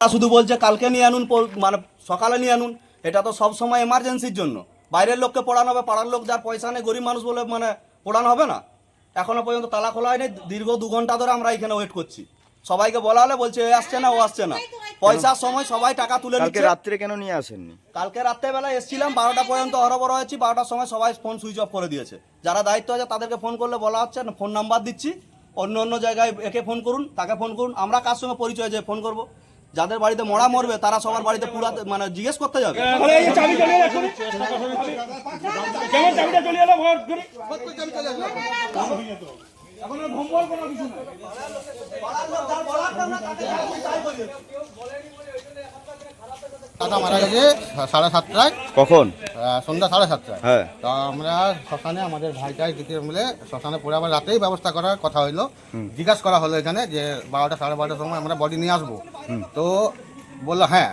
তারা শুধু বলছে কালকে নিয়ে আনুন মানে সকালে নিয়ে আনুন। এটা তো সব সময় এমার্জেন্সির জন্য। বাইরের লোককে পড়ানো হবে পাড়ার লোক যার পয়সা নেই গরিব মানুষ বলে মানে পড়ানো হবে না। এখনও পর্যন্ত তালা খোলা হয়নি দীর্ঘ দু ঘণ্টা ধরে আমরা এখানে ওয়েট করছি। সবাইকে বলা হলে বলছে এ আসছে না ও আসছে না। পয়সার সময় সবাই টাকা তুলে কালকে নিচ্ছে। রাত্রে কেন নিয়ে আসেননি? কালকে রাত্রেবেলা এসেছিলাম বারোটা পর্যন্ত হরবর হয়েছি বারোটার সময় সবাই ফোন সুইচ অফ করে দিয়েছে। যারা দায়িত্ব আছে তাদেরকে ফোন করলে বলা হচ্ছে না ফোন নাম্বার দিচ্ছি। অন্য অন্য জায়গায় একে ফোন করুন তাকে ফোন করুন। আমরা কার সঙ্গে পরিচয় যে ফোন করব? যাদের বাড়িতে মরা মরবে তারা সবার বাড়িতে পুরা মানে জিজ্ঞেস করতে যাবে। দাদা মারা গেছে সাড়ে সাতটায়। কখন? সন্ধ্যা সাড়ে সাতটায়। হ্যাঁ। তো আমরা শ্মশানে আমাদের ভাইটাই দিকে মিলে শ্মশানে পরে আবার রাতেই ব্যবস্থা করার কথা হইল। জিজ্ঞাসা করা হলো এখানে যে বারোটা সাড়ে বারোটার সময় আমরা বডি নিয়ে আসব। তো বলল হ্যাঁ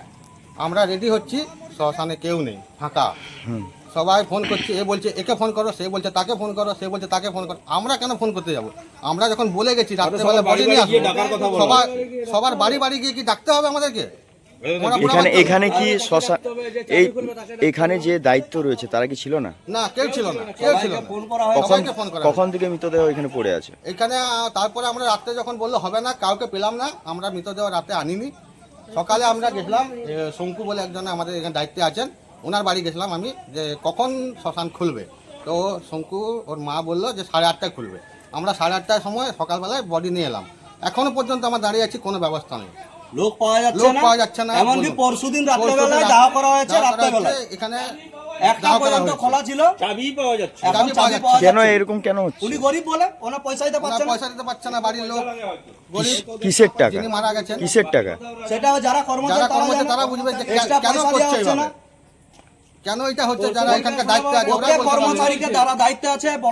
আমরা রেডি হচ্ছি শ্মশানে কেউ নেই ফাঁকা। সবাই ফোন করছে এ বলছে একে ফোন করো সে বলছে তাকে ফোন করো সে বলছে তাকে ফোন করো। আমরা কেন ফোন করতে যাব? আমরা যখন বলে গেছি রাত্রেবেলা বডি নিয়ে আসব। সবার সবার বাড়ি বাড়ি গিয়ে কি ডাকতে হবে আমাদেরকে? এখানে এখানে কি শ্মশান এই এখানে যে দায়িত্ব রয়েছে তারা কি ছিল না? না কেউ ছিল না কেউ ছিল না। ফোন করা কখন সবাইকে ফোন করা কখন থেকে মৃতদেহ এখানে পড়ে আছে? এখানে তারপরে আমরা রাত্রে যখন বলল হবে না কাউকে পেলাম না আমরা মৃতদেহ রাতে আনিনি। সকালে আমরা গেছিলাম শঙ্কু বলে একজন আমাদের এখানে দায়িত্বে আছেন। ওনার বাড়ি গেছিলাম আমি যে কখন শ্মশান খুলবে। তো শঙ্কু ওর মা বলল যে সাড়ে আটটায় খুলবে। আমরা সাড়ে আটটার সময় সকালবেলায় বডি নিয়ে এলাম। এখনও পর্যন্ত আমরা দাঁড়িয়ে আছি কোনো ব্যবস্থা নেই। লোক পাওয়া যাচ্ছে লোক পাওয়া যাচ্ছে না এমনকি। পরশুদিন রাত্রেবেলায় দাহ করা হয়েছে রাত্রেবেলায় এখানে একটা পর্যন্ত খোলা ছিল। চাবি পাওয়া যাচ্ছে। চাবি পাওয়া যাচ্ছে। কেন এরকম কেন হচ্ছে? উনি গরিব বলে ওনার পয়সা দিতে পারছে না। পয়সা দিতে পারছে না বাড়ির লোক গরিব। কিসের টাকা? যিনি মারা গেছেন। কিসের টাকা? সেটা যারা কর্মচারী তারা কর্মচারী তারা বুঝবে যে কেন করছে কেন এটা হচ্ছে যারা এখানকার দায়িত্ব আছে? কর্মচারীকে যারা দায়িত্বে আছে বলা